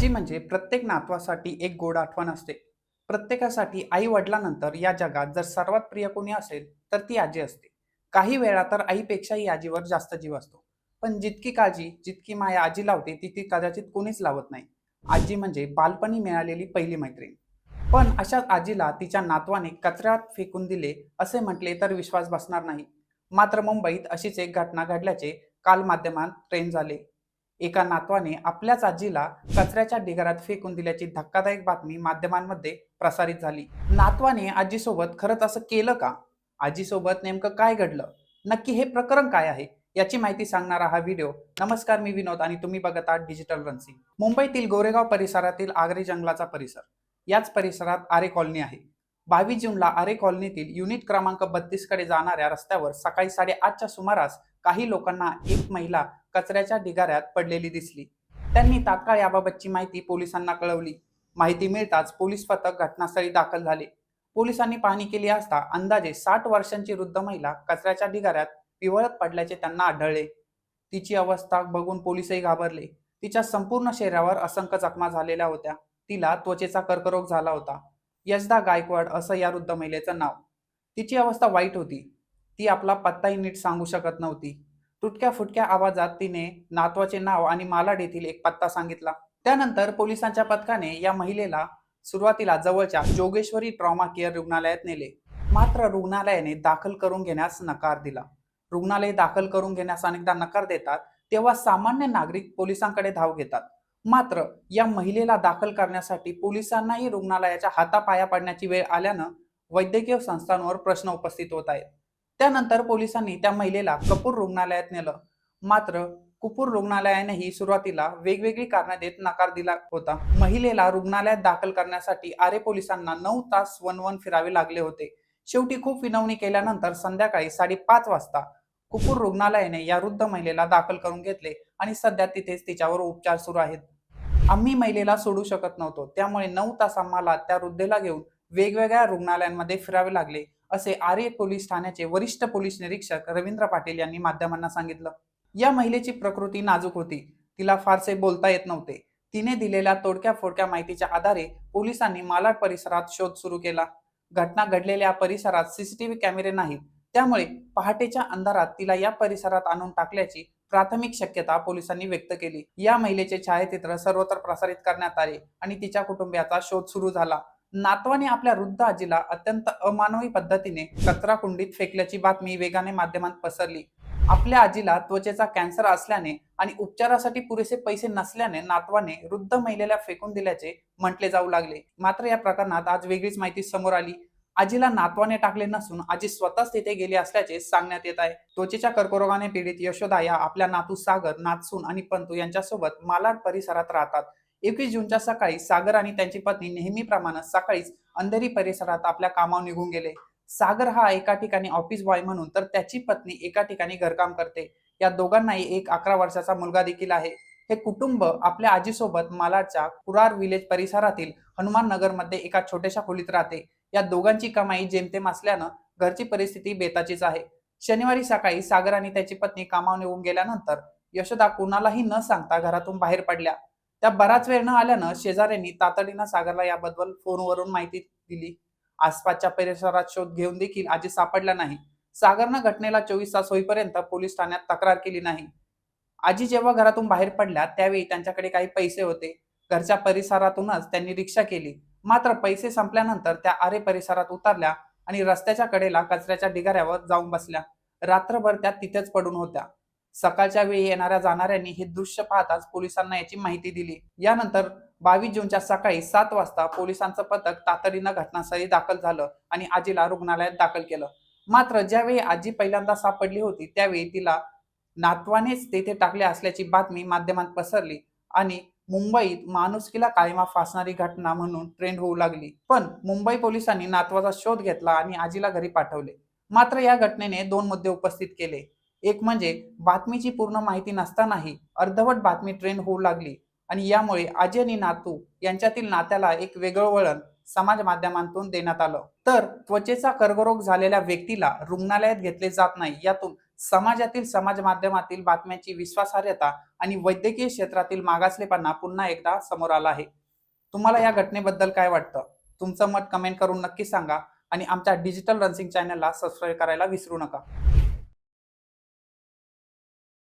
आजी म्हणजे प्रत्येक नातवासाठी एक गोड आठवण असते. प्रत्येकासाठी आई वडिलांनंतर या जगात जर सर्वात प्रिय कोणी असेल तर ती आजी असते. काही वेळा तर आईपेक्षाही आजीवर जास्त जीव असतो. पण जितकी काळजी जितकी माया आजी लावते तितकी कदाचित कोणीच लावत नाही. आजी म्हणजे बालपणी मिळालेली पहिली मैत्रीण. पण अशाच आजीला तिच्या नातवाने कचऱ्यात फेकून दिले असे म्हटले तर विश्वास बसणार नाही. मात्र मुंबईत अशीच एक घटना घडल्याचे काल माध्यमात ट्रेन झाले. एका नातवाने आपल्याच आजीला कचऱ्याच्या ढिगारात फेकून दिल्याची धक्कादायक बातमी माध्यमांमध्ये प्रसारित झाली. नातवाने आजीसोबत खरंच असं केलं का? आजीसोबत नेमकं काय घडलं? नक्की हे प्रकरण काय आहे? याची माहिती सांगणारा हा व्हिडिओ. नमस्कार मी विनोद आणि तुम्ही बघत आहात डिजिटल रन्सी मुंबईतील गोरेगाव परिसरातील आगरी जंगलाचा परिसर. याच परिसरात आरे कॉलनी आहे. बावीस जूनला आरे कॉलनीतील युनिट क्रमांक बत्तीसकडे जाणाऱ्या रस्त्यावर सकाळी साडेआठच्या सुमारास काही लोकांना एक महिला कचऱ्याच्या ढिगाऱ्यात पडलेली दिसली. त्यांनी तात्काळ याबाबतची माहिती पोलिसांना कळवली. माहिती मिळताच पोलीस पथक घटनास्थळी दाखल झाले. पोलिसांनी पाहणी केली असता अंदाजे साठ वर्षांची वृद्ध महिला कचऱ्याच्या ढिगाऱ्यात पिवळत पडल्याचे त्यांना आढळले. तिची अवस्था बघून पोलीसही घाबरले. तिच्या संपूर्ण शरीरावर असंख्य जखमा झालेल्या होत्या. तिला त्वचेचा कर्करोग झाला होता. यशदा गायकवाड असं या वृद्ध महिलेचं नाव. तिची अवस्था वाईट होती. ती आपला पत्ताही नीट सांगू शकत नव्हती. तुटक्या फुटक्या आवाजात तिने नातवाचे नाव आणि मालाड येथील एक पत्ता सांगितला. त्यानंतर पोलिसांच्या पथकाने या महिलेला सुरुवातीला जवळच्या जोगेश्वरी ट्रॉमा केअर रुग्णालयात नेले. मात्र रुग्णालयाने दाखल करून घेण्यास नकार दिला. रुग्णालय दाखल करून घेण्यास अनेकदा नकार देतात तेव्हा सामान्य नागरिक पोलिसांकडे धाव घेतात. मात्र या महिलेला दाखल करण्यासाठी पोलिसांनाही रुग्णालयाच्या हातापाया पडण्याची वेळ आल्यानं वैद्यकीय संस्थांवर प्रश्न उपस्थित होत आहेत. त्यानंतर पोलिसांनी त्या महिलेला कपूर रुग्णालयात नेलं. मात्र कुपूर रुग्णालयानेही सुरुवातीला वेगवेगळी कारणं देत नकार दिला होता. महिलेला रुग्णालयात दाखल करण्यासाठी आरे पोलिसांना नऊ तास वन वन फिरावे लागले होते. शेवटी खूप विनवणी केल्यानंतर संध्याकाळी साडेपाच वाजता कुपूर रुग्णालयाने या वृद्ध महिलेला दाखल करून घेतले आणि सध्या तिथेच तिच्यावर उपचार सुरू आहेत. आम्ही महिलेला सोडू शकत नव्हतो. त्यामुळे नऊ तास आम्हाला त्या वृद्धेला घेऊन वेगवेगळ्या रुग्णालयांमध्ये फिरावे लागले. असे आर्य पोलीस ठाण्याचे वरिष्ठ पोलीस निरीक्षक रवींद्र पाटील यांनी माध्यमांना सांगितलं. या महिलेची प्रकृती नाजूक होती. तिला फारसे बोलता येत नव्हते. तिने दिलेल्या तोडक्या फोडक्या माहितीच्या आधारे पोलिसांनी मालाड परिसरात शोध सुरू केला. घटना घडलेल्या परिसरात सीसीटीव्ही कॅमेरे नाहीत. त्यामुळे पहाटेच्या अंधारात तिला या परिसरात आणून टाकल्याची प्राथमिक शक्यता पोलिसांनी व्यक्त केली. या महिलेचे छायाचित्र सर्वत्र प्रसारित करण्यात आले आणि तिच्या कुटुंबियाचा शोध सुरू झाला. नातवाने आपल्या वृद्ध आजीला अत्यंत अमानवी पद्धतीने कचरा कुंडीत फेकल्याची बातमी वेगाने माध्यमात पसरली. आपल्या आजीला त्वचेचा कॅन्सर असल्याने आणि उपचारासाठी पुरेसे पैसे नसल्याने नातवाने वृद्ध महिलेला फेकून दिल्याचे म्हटले जाऊ लागले. मात्र या प्रकरणात आज वेगळीच माहिती समोर आली. आजीला नातवाने टाकले नसून आजी स्वतःच तिथे गेली असल्याचे सांगण्यात येत आहे. त्वचेच्या कर्करोगाने पीडित यशोदा या आपल्या नातू सागर नातसून आणि पंतू यांच्यासोबत मालाड परिसरात राहतात. एकवीस जूनच्या सकाळी सागर आणि त्यांची पत्नी नेहमीप्रमाणे सकाळीच अंधेरी परिसरात आपल्या कामावर निघून गेले. सागर हा एका ठिकाणी ऑफिस बॉय म्हणून तर त्याची पत्नी एका ठिकाणी घरकाम करते. या दोघांनाही एक अकरा वर्षाचा मुलगा देखील आहे. हे कुटुंब आपल्या आजीसोबत मालाडच्या कुरार विलेज परिसरातील हनुमान नगरमध्ये एका छोट्याशा खोलीत राहते. या दोघांची कमाई जेमतेम असल्यानं घरची परिस्थिती बेताचीच आहे. शनिवारी सकाळी सागर आणि त्याची पत्नी कामावर निघून गेल्यानंतर यशोदा कुणालाही न सांगता घरातून बाहेर पडल्या. त्या बराच वेळ न आल्यानं शेजाऱ्यांनी तातडीनं सागरला याबद्दल फोनवरून माहिती दिली. आसपासच्या परिसरात शोध घेऊन देखील आजी सापडला नाही. सागरनं घटनेला चोवीस तास होईपर्यंत पोलीस ठाण्यात तक्रार केली नाही. आजी जेव्हा घरातून बाहेर पडल्या त्यावेळी त्यांच्याकडे काही पैसे होते. घरच्या परिसरातूनच त्यांनी रिक्षा केली. मात्र पैसे संपल्यानंतर त्या आरे परिसरात उतरल्या आणि रस्त्याच्या कडेला कचऱ्याच्या ढिगाऱ्यावर जाऊन बसल्या. रात्रभर त्या तिथेच पडून होत्या. सकाळच्या वेळी येणाऱ्या जाणाऱ्यांनी हे दृश्य पाहताच पोलिसांना याची माहिती दिली. यानंतर बावीस जूनच्या सकाळी सात वाजता पोलिसांचं पथक तातडीनं घटनास्थळी दाखल झालं आणि आजीला रुग्णालयात दाखल केलं. मात्र ज्यावेळी आजी पहिल्यांदा सापडली होती त्यावेळी तिला नातवानेच तेथे टाकले असल्याची बातमी माध्यमात पसरली आणि मुंबईत माणुसकीला काळीमा फासणारी घटना म्हणून ट्रेंड होऊ लागली. पण मुंबई पोलिसांनी नातवाचा शोध घेतला आणि आजीला घरी पाठवले. मात्र या घटनेने दोन मुद्दे उपस्थित केले. एक म्हणजे बातमीची पूर्ण माहिती नसतानाही अर्धवट बातमी ट्रेंड होऊ लागली आणि यामुळे आजी आणि नातू यांच्यातील नात्याला एक वेगळं वळण समाज माध्यमांतून देण्यात आलं. तर त्वचेचा कर्करोग झालेल्या व्यक्तीला रुग्णालयात घेतले जात नाही यातून समाजातील समाज माध्यमातील बातम्यांची विश्वासार्हता आणि वैद्यकीय क्षेत्रातील मागासलेपणा पुन्हा एकदा समोर आला आहे. तुम्हाला या घटनेबद्दल काय वाटतं? तुमचं मत कमेंट करून नक्की सांगा आणि आमच्या डिजिटल रन्सिंग चॅनलला सबस्क्राईब करायला विसरू नका.